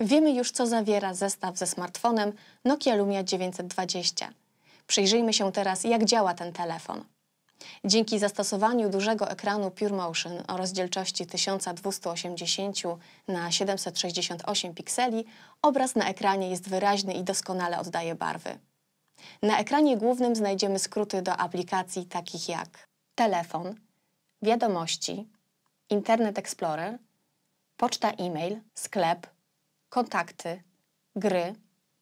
Wiemy już, co zawiera zestaw ze smartfonem Nokia Lumia 920. Przyjrzyjmy się teraz, jak działa ten telefon. Dzięki zastosowaniu dużego ekranu PureMotion o rozdzielczości 1280 na 768 pikseli, obraz na ekranie jest wyraźny i doskonale oddaje barwy. Na ekranie głównym znajdziemy skróty do aplikacji takich jak telefon, wiadomości, Internet Explorer, poczta e-mail, sklep, kontakty, gry,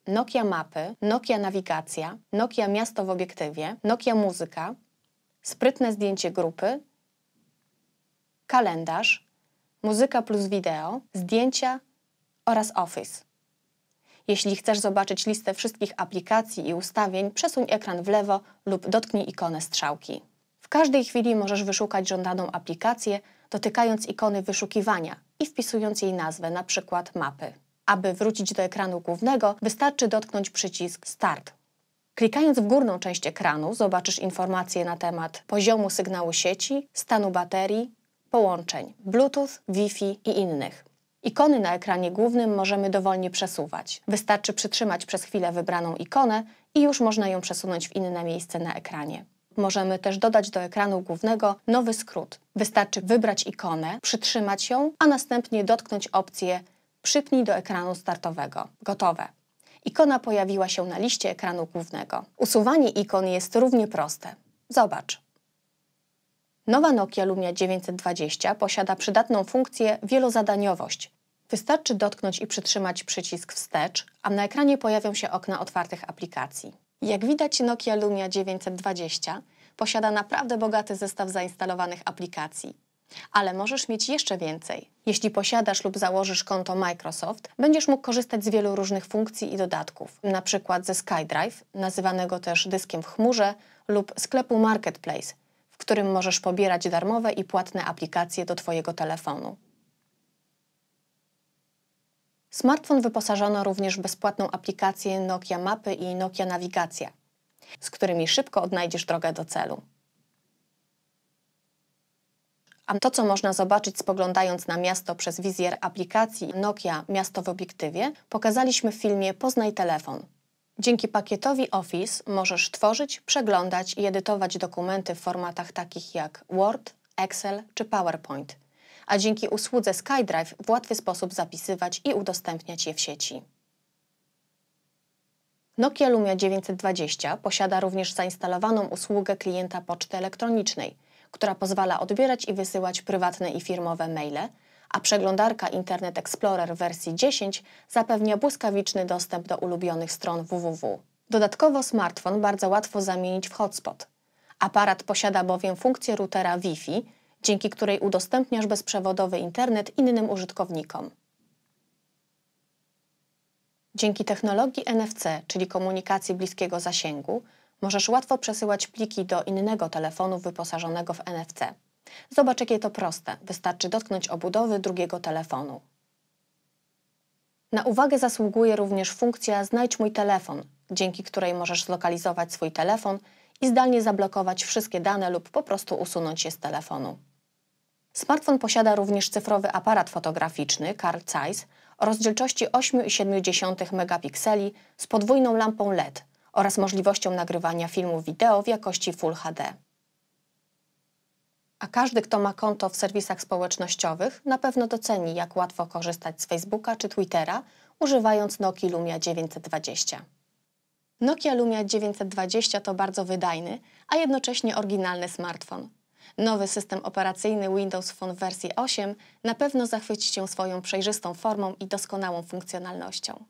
Nokia Mapy, Nokia Nawigacja, Nokia Miasto w obiektywie, Nokia Muzyka, sprytne zdjęcie grupy, kalendarz, muzyka plus wideo, zdjęcia oraz Office. Jeśli chcesz zobaczyć listę wszystkich aplikacji i ustawień, przesuń ekran w lewo lub dotknij ikonę strzałki. W każdej chwili możesz wyszukać żądaną aplikację, dotykając ikony wyszukiwania i wpisując jej nazwę, np. mapy. Aby wrócić do ekranu głównego, wystarczy dotknąć przycisk Start. Klikając w górną część ekranu zobaczysz informacje na temat poziomu sygnału sieci, stanu baterii, połączeń Bluetooth, Wi-Fi i innych. Ikony na ekranie głównym możemy dowolnie przesuwać. Wystarczy przytrzymać przez chwilę wybraną ikonę i już można ją przesunąć w inne miejsce na ekranie. Możemy też dodać do ekranu głównego nowy skrót. Wystarczy wybrać ikonę, przytrzymać ją, a następnie dotknąć opcję Przypnij do ekranu startowego. Gotowe. Ikona pojawiła się na liście ekranu głównego. Usuwanie ikon jest równie proste. Zobacz. Nowa Nokia Lumia 920 posiada przydatną funkcję wielozadaniowość. Wystarczy dotknąć i przytrzymać przycisk wstecz, a na ekranie pojawią się okna otwartych aplikacji. Jak widać Nokia Lumia 920 posiada naprawdę bogaty zestaw zainstalowanych aplikacji. Ale możesz mieć jeszcze więcej. Jeśli posiadasz lub założysz konto Microsoft, będziesz mógł korzystać z wielu różnych funkcji i dodatków, np. ze SkyDrive, nazywanego też dyskiem w chmurze, lub sklepu Marketplace, w którym możesz pobierać darmowe i płatne aplikacje do Twojego telefonu. Smartfon wyposażono również w bezpłatną aplikację Nokia Mapy i Nokia Nawigacja, z którymi szybko odnajdziesz drogę do celu. A to, co można zobaczyć spoglądając na miasto przez wizjer aplikacji Nokia Miasto w obiektywie, pokazaliśmy w filmie Poznaj telefon. Dzięki pakietowi Office możesz tworzyć, przeglądać i edytować dokumenty w formatach takich jak Word, Excel czy PowerPoint, a dzięki usłudze SkyDrive w łatwy sposób zapisywać i udostępniać je w sieci. Nokia Lumia 920 posiada również zainstalowaną usługę klienta poczty elektronicznej – która pozwala odbierać i wysyłać prywatne i firmowe maile, a przeglądarka Internet Explorer wersji 10 zapewnia błyskawiczny dostęp do ulubionych stron www. Dodatkowo smartfon bardzo łatwo zamienić w hotspot. Aparat posiada bowiem funkcję routera Wi-Fi, dzięki której udostępniasz bezprzewodowy internet innym użytkownikom. Dzięki technologii NFC, czyli komunikacji bliskiego zasięgu, Możesz łatwo przesyłać pliki do innego telefonu wyposażonego w NFC. Zobacz, jakie to proste. Wystarczy dotknąć obudowy drugiego telefonu. Na uwagę zasługuje również funkcja Znajdź mój telefon, dzięki której możesz zlokalizować swój telefon i zdalnie zablokować wszystkie dane lub po prostu usunąć je z telefonu. Smartfon posiada również cyfrowy aparat fotograficzny Carl Zeiss o rozdzielczości 8,7 megapikseli z podwójną lampą LED oraz możliwością nagrywania filmu wideo w jakości Full HD. A każdy, kto ma konto w serwisach społecznościowych, na pewno doceni, jak łatwo korzystać z Facebooka czy Twittera, używając Nokia Lumia 920. Nokia Lumia 920 to bardzo wydajny, a jednocześnie oryginalny smartfon. Nowy system operacyjny Windows Phone wersji 8 na pewno zachwyci Cię swoją przejrzystą formą i doskonałą funkcjonalnością.